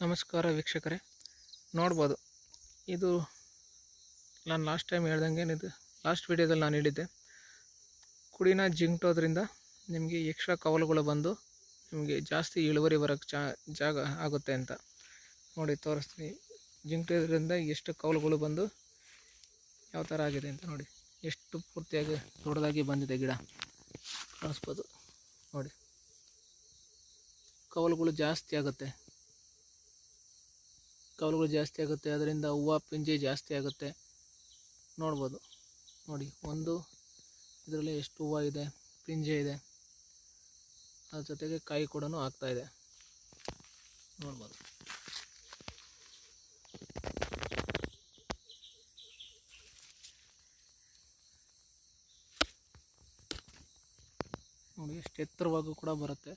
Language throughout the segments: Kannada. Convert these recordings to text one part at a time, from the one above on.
ನಮಸ್ಕಾರ ವೀಕ್ಷಕರೇ. ನೋಡ್ಬೋದು. ಇದು ನಾನು ಲಾಸ್ಟ್ ಟೈಮ್ ಹೇಳ್ದಂಗೆ ಇದು ಲಾಸ್ಟ್ ವಿಡಿಯೋದಲ್ಲಿ ನಾನು ಹೇಳಿದ್ದೆ. ಕುಡಿನ ಜಿಂಕ್ಟೋದ್ರಿಂದ ನಿಮಗೆ ಎಕ್ಸ್ಟ್ರಾ ಕವಲುಗಳು ಬಂದು ನಿಮಗೆ ಜಾಸ್ತಿ ಇಳುವರಿ ಬರೋಕ್ಕೆ ಚಾ, ಜಾಗ ಆಗುತ್ತೆ ಅಂತ ನೋಡಿ ತೋರಿಸ್ತೀನಿ. ಜಿಂಕ್ಟೋದ್ರಿಂದ ಎಷ್ಟು ಕವಲುಗಳು ಬಂದು ಯಾವ ಥರ ಆಗಿದೆ ಅಂತ ನೋಡಿ. ಎಷ್ಟು ಪೂರ್ತಿಯಾಗಿ ದೊಡ್ಡದಾಗಿ ಬಂದಿದೆ ಗಿಡ. ಕಾಣಿಸ್ಬೋದು ನೋಡಿ. ಕವಲುಗಳು ಜಾಸ್ತಿ ಆಗುತ್ತೆ. ಕವಲುಗಳು ಜಾಸ್ತಿ ಆಗುತ್ತೆ, ಅದರಿಂದ ಹೂವು ಪಿಂಜೆ ಜಾಸ್ತಿ ಆಗುತ್ತೆ. ನೋಡ್ಬೋದು. ನೋಡಿ, ಒಂದು, ಇದರಲ್ಲಿ ಎಷ್ಟು ಹೂವು ಇದೆ, ಪಿಂಜೆ ಇದೆ. ಅದ್ರ ಜೊತೆಗೆ ಕಾಯಿ ಕೂಡ ಆಗ್ತಾಯಿದೆ ನೋಡ್ಬೋದು. ನೋಡಿ, ಎಷ್ಟು ಎತ್ತರವಾಗೂ ಕೂಡ ಬರುತ್ತೆ.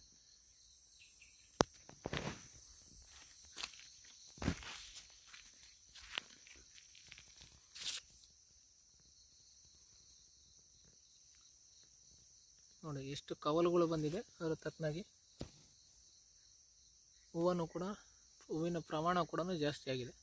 ನೋಡಿ ಎಷ್ಟು ಕವಲುಗಳು ಬಂದಿದೆ ಅದರ ತಕ್ಕನಾಗಿ ಹೂವನ್ನು ಕೂಡ ಹೂವಿನ ಪ್ರಮಾಣ ಕೂಡ ಜಾಸ್ತಿ ಆಗಿದೆ.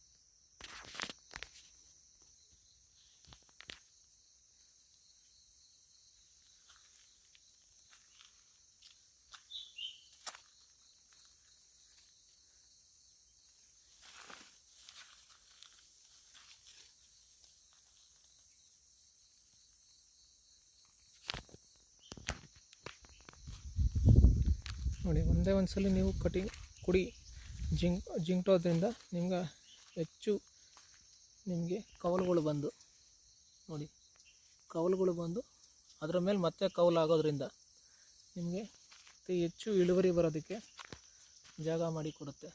ನೋಡಿ, ಒಂದೇ ಒಂದು ಸಲ ನೀವು ಕಟಿಂಗ್ ಕುಡಿ, ಜಿಂಕ್ ಜಿಂಕ್ಟೋದ್ರಿಂದ ನಿಮ್ಗೆ ಹೆಚ್ಚು ನಿಮಗೆ ಕವಲುಗಳು ಬಂದು, ನೋಡಿ, ಕವಲುಗಳು ಬಂದು ಅದರ ಮೇಲೆ ಮತ್ತೆ ಕವಲು ಆಗೋದ್ರಿಂದ ನಿಮಗೆ ಅತಿ ಹೆಚ್ಚು ಇಳುವರಿ ಬರೋದಕ್ಕೆ ಜಾಗ ಮಾಡಿ ಕೊಡುತ್ತೆ.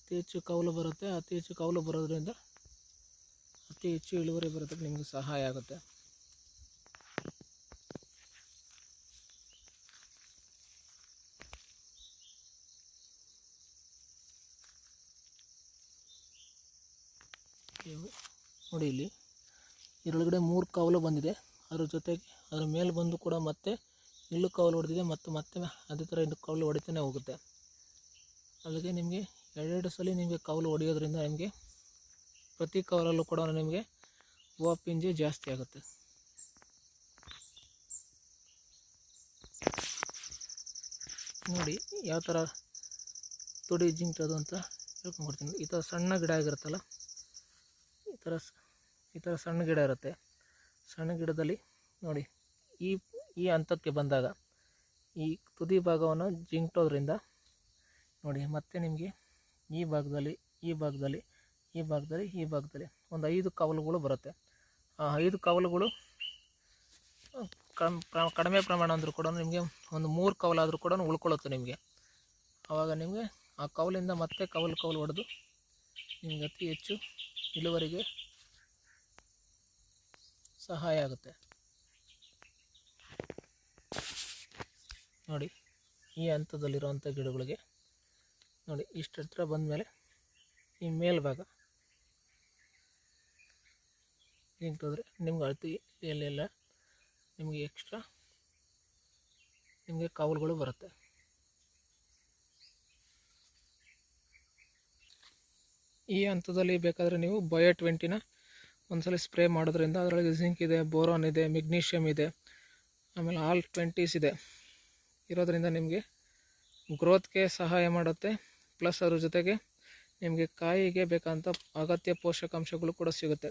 ಅತಿ ಹೆಚ್ಚು ಕವಲು ಬರುತ್ತೆ, ಅತಿ ಹೆಚ್ಚು ಕವಲು ಬರೋದ್ರಿಂದ ಅತಿ ಹೆಚ್ಚು ಇಳುವರಿ ಬರೋದಕ್ಕೆ ನಿಮಗೆ ಸಹಾಯ ಆಗುತ್ತೆ. ನೋಡಿ ಇಲ್ಲಿ. ಇದರೊಳಗಡೆ ಮೂರು ಕವಲು ಬಂದಿದೆ. ಅದ್ರ ಜೊತೆಗೆ ಅದ್ರ ಮೇಲೆ ಬಂದು ಕೂಡ ಮತ್ತೆ ಇಲ್ಲು ಕಾವಲು ಹೊಡೆದಿದೆ ಮತ್ತು ಮತ್ತೆ ಅದೇ ಥರ ಇನ್ನು ಕವಲು ಹೊಡಿತಾನೆ ಹೋಗುತ್ತೆ. ಅಲ್ಲಿಗೆ ನಿಮಗೆ ಎರಡೆರಡು ಸಲ ನಿಮಗೆ ಕವಲು ಹೊಡೆಯೋದ್ರಿಂದ ನಿಮಗೆ ಪ್ರತಿ ಕವರಲ್ಲೂ ಕೂಡ ನಿಮಗೆ ಹೂವು ಪಿಂಜಿ ಜಾಸ್ತಿ ಆಗುತ್ತೆ. ನೋಡಿ ಯಾವ ಥರ ತುಡಿ ಜಿಂಕ್ತದು ಅಂತ ಹೇಳ್ಕೊಂಡ್ಬಿಡ್ತೀನಿ ಈ ಥರ ಸಣ್ಣ ಗಿಡ ಆಗಿರುತ್ತಲ್ಲ, ಈ ಥರ ಈ ಥರ ಸಣ್ಣ ಗಿಡ ಇರುತ್ತೆ. ಸಣ್ಣ ಗಿಡದಲ್ಲಿ ನೋಡಿ, ಈ ಈ ಹಂತಕ್ಕೆ ಬಂದಾಗ ಈ ತುದಿ ಭಾಗವನ್ನು ಜಿಂಕ್ಟೋದ್ರಿಂದ ನೋಡಿ ಮತ್ತೆ ನಿಮಗೆ ಈ ಭಾಗದಲ್ಲಿ ಈ ಭಾಗದಲ್ಲಿ ಈ ಭಾಗದಲ್ಲಿ ಈ ಭಾಗದಲ್ಲಿ ಒಂದು ಐದು ಕವಲುಗಳು ಬರುತ್ತೆ. ಆ ಐದು ಕವಲುಗಳು ಕಡಿಮೆ ಪ್ರಮಾಣ ಅಂದರೂ ಕೂಡ ನಿಮಗೆ ಒಂದು ಮೂರು ಕವಲಾದರೂ ಕೂಡ ಉಳ್ಕೊಳ್ಳುತ್ತೆ ನಿಮಗೆ. ಆವಾಗ ನಿಮಗೆ ಆ ಕವಲಿಂದ ಮತ್ತೆ ಕವಲು ಕವಲು ಹೊಡೆದು ನಿಮಗೆ ಅತಿ ಹೆಚ್ಚು ಇಳುವರಿಗೆ ಸಹಾಯ ಆಗುತ್ತೆ. ನೋಡಿ, ಈ ಹಂತದಲ್ಲಿರುವಂಥ ಗಿಡಗಳಿಗೆ ನೋಡಿ ಇಷ್ಟು ಹತ್ರ ಬಂದಮೇಲೆ ಈ ಮೇಲ್ಭಾಗ. ನಿಂತೋದ್ರೆ ನಿಮ್ಗೆ ಅಳತಿ ಎಲ್ಲೆಲ್ಲ ನಿಮಗೆ ಎಕ್ಸ್ಟ್ರಾ ನಿಮಗೆ ಕಾವಲುಗಳು ಬರುತ್ತೆ. ಈ ಹಂತದಲ್ಲಿ ಬೇಕಾದರೆ ನೀವು ಬಯೋ ಟ್ವೆಂಟಿನ ಒಂದ್ಸಲ ಸ್ಪ್ರೇ ಮಾಡೋದ್ರಿಂದ ಅದರೊಳಗೆ ಜಿಂಕ್ ಇದೆ ಬೋರಾನ್ ಇದೆ ಮೆಗ್ನೀಷಿಯಮ್ ಇದೆ, ಆಮೇಲೆ ಆಲ್ ಟ್ವೆಂಟೀಸ್ ಇದೆ. ಇರೋದರಿಂದ ನಿಮಗೆ ಗ್ರೋತ್ಗೆ ಸಹಾಯ ಮಾಡುತ್ತೆ. ಪ್ಲಸ್ ಅದ್ರ ಜೊತೆಗೆ ನಿಮಗೆ ಕಾಯಿಗೆ ಬೇಕಾದಂಥ ಅಗತ್ಯ ಪೋಷಕಾಂಶಗಳು ಕೂಡ ಸಿಗುತ್ತೆ.